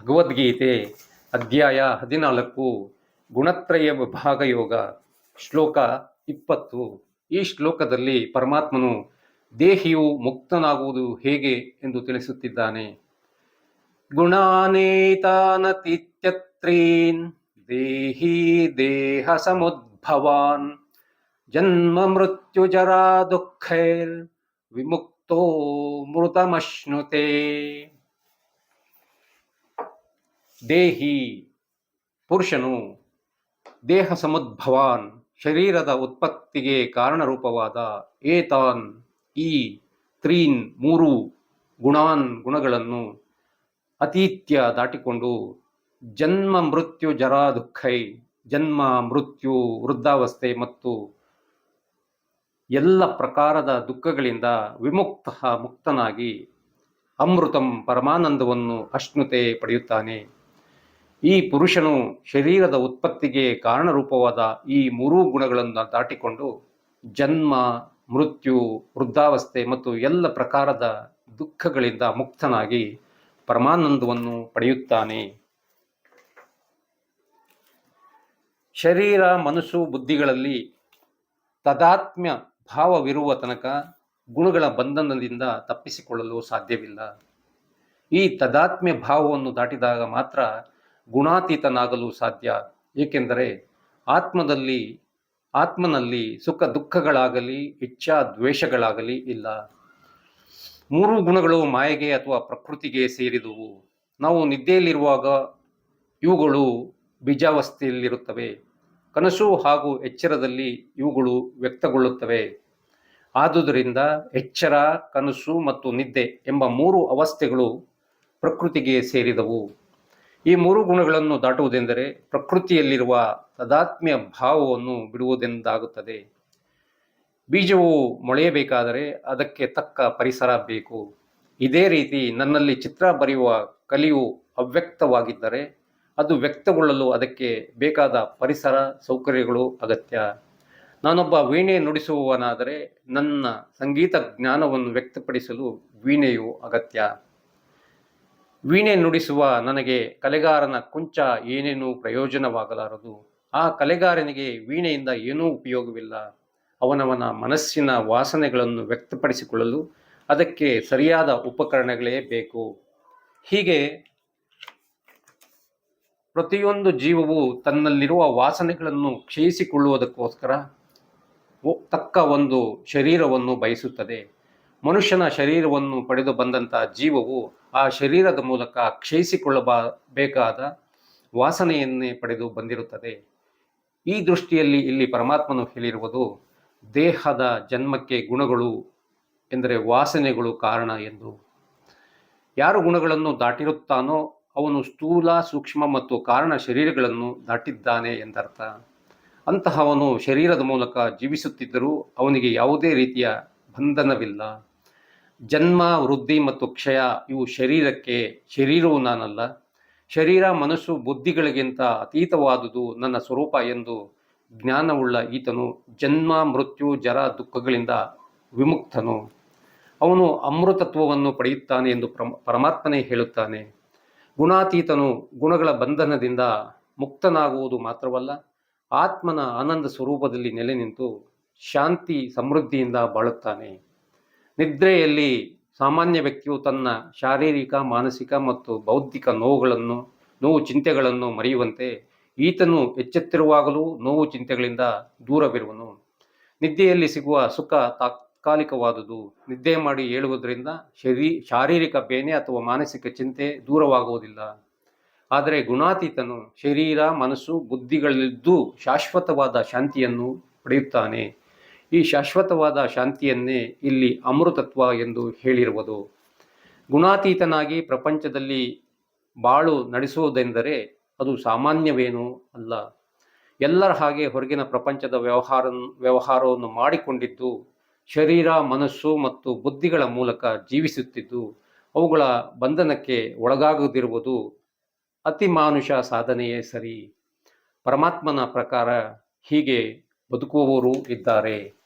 ಭಗವದ್ಗೀತೆ ಅಧ್ಯಾಯ ಹದಿನಾಲ್ಕು, ಗುಣತ್ರಯ ವಿಭಾಗ ಯೋಗ ಶ್ಲೋಕ ಇಪ್ಪತ್ತು. ಈ ಶ್ಲೋಕದಲ್ಲಿ ಪರಮಾತ್ಮನು ದೇಹಿಯು ಮುಕ್ತನಾಗುವುದು ಹೇಗೆ ಎಂದು ತಿಳಿಸುತ್ತಿದ್ದಾನೆ. ಗುಣಾನೇತಾನತಿತ್ಯತ್ರೀನ್, ದೇಹಿ ದೇಹ ಸಮುದ್ಭವಾನ್, ಜನ್ಮ ಮೃತ್ಯು ಜರಾ ದುಃಖೈರ್, ವಿಮುಕ್ತೋ ಮೃತಮಶ್ನುತೆ. ದೇಹಿ ಪುರುಷನು ದೇಹ ಸಮದ್ಭವಾನ್ ಶರೀರದ ಉತ್ಪತ್ತಿಗೆ ಕಾರಣರೂಪವಾದ ಏತಾನ್ ಈ ತ್ರೀನ್ ಮೂರು ಗುಣಾನ್ ಗುಣಗಳನ್ನು ಅತೀತ್ಯ ದಾಟಿಕೊಂಡು ಜನ್ಮ ಮೃತ್ಯು ಜರಾ ದುಃಖೈ, ಜನ್ಮ ಮೃತ್ಯು ವೃದ್ಧಾವಸ್ಥೆ ಮತ್ತು ಎಲ್ಲ ಪ್ರಕಾರದ ದುಃಖಗಳಿಂದ ವಿಮುಕ್ತ ಮುಕ್ತನಾಗಿ ಅಮೃತಂ ಪರಮಾನಂದವನ್ನು ಅಶ್ನುತೆ ಪಡೆಯುತ್ತಾನೆ. ಈ ಪುರುಷನು ಶರೀರದ ಉತ್ಪತ್ತಿಗೆ ಕಾರಣರೂಪವಾದ ಈ ಮೂರೂ ಗುಣಗಳನ್ನು ದಾಟಿಕೊಂಡು ಜನ್ಮ, ಮೃತ್ಯು, ವೃದ್ಧಾವಸ್ಥೆ ಮತ್ತು ಎಲ್ಲ ಪ್ರಕಾರದ ದುಃಖಗಳಿಂದ ಮುಕ್ತನಾಗಿ ಪರಮಾನಂದವನ್ನು ಪಡೆಯುತ್ತಾನೆ. ಶರೀರ, ಮನಸ್ಸು, ಬುದ್ಧಿಗಳಲ್ಲಿ ತದಾತ್ಮ್ಯ ಭಾವವಿರುವ ತನಕ ಗುಣಗಳ ಬಂಧನದಿಂದ ತಪ್ಪಿಸಿಕೊಳ್ಳಲು ಸಾಧ್ಯವಿಲ್ಲ. ಈ ತದಾತ್ಮ್ಯ ಭಾವವನ್ನು ದಾಟಿದಾಗ ಮಾತ್ರ ಗುಣಾತೀತನಾಗಲು ಸಾಧ್ಯ. ಏಕೆಂದರೆ ಆತ್ಮದಲ್ಲಿ, ಆತ್ಮನಲ್ಲಿ ಸುಖ ದುಃಖಗಳಾಗಲಿ, ಇಚ್ಛಾ ದ್ವೇಷಗಳಾಗಲಿ ಇಲ್ಲ. ಮೂರು ಗುಣಗಳು ಮಾಯೆಗೆ ಅಥವಾ ಪ್ರಕೃತಿಗೆ ಸೇರಿದುವು. ನಾವು ನಿದ್ದೆಯಲ್ಲಿರುವಾಗ ಇವುಗಳು ಬೀಜಾವಸ್ಥೆಯಲ್ಲಿರುತ್ತವೆ. ಕನಸು ಹಾಗೂ ಎಚ್ಚರದಲ್ಲಿ ಇವುಗಳು ವ್ಯಕ್ತಗೊಳ್ಳುತ್ತವೆ. ಆದುದರಿಂದ ಎಚ್ಚರ, ಕನಸು ಮತ್ತು ನಿದ್ದೆ ಎಂಬ ಮೂರು ಅವಸ್ಥೆಗಳು ಪ್ರಕೃತಿಗೆ ಸೇರಿದವು. ಈ ಮೂರು ಗುಣಗಳನ್ನು ದಾಟುವುದೆಂದರೆ ಪ್ರಕೃತಿಯಲ್ಲಿರುವ ತದಾತ್ಮ್ಯ ಭಾವವನ್ನು ಬಿಡುವುದೆಂದಾಗುತ್ತದೆ. ಬೀಜವು ಮೊಳೆಯಬೇಕಾದರೆ ಅದಕ್ಕೆ ತಕ್ಕ ಪರಿಸರ ಬೇಕು. ಇದೇ ರೀತಿ ನನ್ನಲ್ಲಿ ಚಿತ್ರ ಬರೆಯುವ ಕಲಿಯು ಅವ್ಯಕ್ತವಾಗಿದ್ದರೆ ಅದು ವ್ಯಕ್ತಗೊಳ್ಳಲು ಅದಕ್ಕೆ ಬೇಕಾದ ಪರಿಸರ, ಸೌಕರ್ಯಗಳು ಅಗತ್ಯ. ನಾನೊಬ್ಬ ವೀಣೆ ನುಡಿಸುವವನಾದರೆ ನನ್ನ ಸಂಗೀತ ಜ್ಞಾನವನ್ನು ವ್ಯಕ್ತಪಡಿಸಲು ವೀಣೆಯು ಅಗತ್ಯ. ವೀಣೆ ನುಡಿಸುವ ನನಗೆ ಕಲೆಗಾರನ ಕುಂಚ ಏನೇನೂ ಪ್ರಯೋಜನವಾಗಲಾರದು. ಆ ಕಲೆಗಾರನಿಗೆ ವೀಣೆಯಿಂದ ಏನೂ ಉಪಯೋಗವಿಲ್ಲ. ಅವನವನ ಮನಸ್ಸಿನ ವಾಸನೆಗಳನ್ನು ವ್ಯಕ್ತಪಡಿಸಿಕೊಳ್ಳಲು ಅದಕ್ಕೆ ಸರಿಯಾದ ಉಪಕರಣಗಳೇ ಬೇಕು. ಹೀಗೆ ಪ್ರತಿಯೊಂದು ಜೀವವು ತನ್ನಲ್ಲಿರುವ ವಾಸನೆಗಳನ್ನು ಕ್ಷಯಿಸಿಕೊಳ್ಳುವುದಕ್ಕೋಸ್ಕರ ತಕ್ಕ ಒಂದು ಶರೀರವನ್ನು ಬಯಸುತ್ತದೆ. ಮನುಷ್ಯನ ಶರೀರವನ್ನು ಪಡೆದು ಬಂದಂಥ ಜೀವವು ಆ ಶರೀರದ ಮೂಲಕ ಕ್ಷಯಿಸಿಕೊಳ್ಳಬ ಬೇಕಾದ ವಾಸನೆಯನ್ನೇ ಪಡೆದು ಬಂದಿರುತ್ತದೆ. ಈ ದೃಷ್ಟಿಯಲ್ಲಿ ಇಲ್ಲಿ ಪರಮಾತ್ಮನು ಹೇಳಿರುವುದು ದೇಹದ ಜನ್ಮಕ್ಕೆ ಗುಣಗಳು ಎಂದರೆ ವಾಸನೆಗಳು ಕಾರಣ ಎಂದು. ಯಾರು ಗುಣಗಳನ್ನು ದಾಟಿರುತ್ತಾನೋ ಅವನು ಸ್ಥೂಲ, ಸೂಕ್ಷ್ಮ ಮತ್ತು ಕಾರಣ ಶರೀರಗಳನ್ನು ದಾಟಿದ್ದಾನೆ ಎಂದರ್ಥ. ಅಂತಹವನು ಶರೀರದ ಮೂಲಕ ಜೀವಿಸುತ್ತಿದ್ದರೂ ಅವನಿಗೆ ಯಾವುದೇ ರೀತಿಯ ಬಂಧನವಿಲ್ಲ. ಜನ್ಮ, ವೃದ್ಧಿ ಮತ್ತು ಕ್ಷಯ ಇವು ಶರೀರಕ್ಕೆ ಶರೀರವು ನಾನಲ್ಲ. ಶರೀರ, ಮನಸ್ಸು, ಬುದ್ಧಿಗಳಿಗಿಂತ ಅತೀತವಾದುದು ನನ್ನ ಸ್ವರೂಪ ಎಂದು ಜ್ಞಾನವುಳ್ಳ ಈತನು ಜನ್ಮ, ಮೃತ್ಯು, ಜರ, ದುಃಖಗಳಿಂದ ವಿಮುಕ್ತನು. ಅವನು ಅಮೃತತ್ವವನ್ನು ಪಡೆಯುತ್ತಾನೆ ಎಂದು ಪ್ರಮ, ಪರಮಾತ್ಮನೇ ಹೇಳುತ್ತಾನೆ. ಗುಣಾತೀತನು ಗುಣಗಳ ಬಂಧನದಿಂದ ಮುಕ್ತನಾಗುವುದು ಮಾತ್ರವಲ್ಲ, ಆತ್ಮನ ಆನಂದ ಸ್ವರೂಪದಲ್ಲಿ ನೆಲೆ ನಿಂತು ಶಾಂತಿ, ಸಮೃದ್ಧಿಯಿಂದ ಬಾಳುತ್ತಾನೆ. ನಿದ್ರೆಯಲ್ಲಿ ಸಾಮಾನ್ಯ ವ್ಯಕ್ತಿಯು ತನ್ನ ಶಾರೀರಿಕ, ಮಾನಸಿಕ ಮತ್ತು ಬೌದ್ಧಿಕ ನೋವುಗಳನ್ನು, ನೋವು ಚಿಂತೆಗಳನ್ನು ಮರೆಯುವಂತೆ ಈತನು ಎಚ್ಚೆತ್ತಿರುವಾಗಲೂ ನೋವು ಚಿಂತೆಗಳಿಂದ ದೂರವಿರುವನು. ನಿದ್ದೆಯಲ್ಲಿ ಸಿಗುವ ಸುಖ ತಾತ್ಕಾಲಿಕವಾದುದು. ನಿದ್ದೆ ಮಾಡಿ ಏಳುವುದರಿಂದ ಶರೀ, ಶಾರೀರಿಕ ಬೇನೆ ಅಥವಾ ಮಾನಸಿಕ ಚಿಂತೆ ದೂರವಾಗುವುದಿಲ್ಲ. ಆದರೆ ಗುಣಾತೀತನು ಶರೀರ, ಮನಸ್ಸು, ಬುದ್ಧಿಗಳಲ್ಲಿದ್ದು ಶಾಶ್ವತವಾದ ಶಾಂತಿಯನ್ನು ಪಡೆಯುತ್ತಾನೆ. ಈ ಶಾಶ್ವತವಾದ ಶಾಂತಿಯನ್ನೇ ಇಲ್ಲಿ ಅಮೃತತ್ವ ಎಂದು ಹೇಳಿರುವುದು. ಗುಣಾತೀತನಾಗಿ ಪ್ರಪಂಚದಲ್ಲಿ ಬಾಳು ನಡೆಸುವುದೆಂದರೆ ಅದು ಸಾಮಾನ್ಯವೇನೂ ಅಲ್ಲ. ಎಲ್ಲರ ಹಾಗೆ ಹೊರಗಿನ ಪ್ರಪಂಚದ ವ್ಯವಹಾರ ವ್ಯವಹಾರವನ್ನು ಮಾಡಿಕೊಂಡಿದ್ದು, ಶರೀರ, ಮನಸ್ಸು ಮತ್ತು ಬುದ್ಧಿಗಳ ಮೂಲಕ ಜೀವಿಸುತ್ತಿದ್ದು, ಅವುಗಳ ಬಂಧನಕ್ಕೆ ಒಳಗಾಗದಿರುವುದು ಅತಿ ಅತಿಮಾನುಷ ಸಾಧನೆಯೇ ಸರಿ. ಪರಮಾತ್ಮನ ಪ್ರಕಾರ ಹೀಗೆ ಬದುಕುವವರು ಇದ್ದಾರೆ.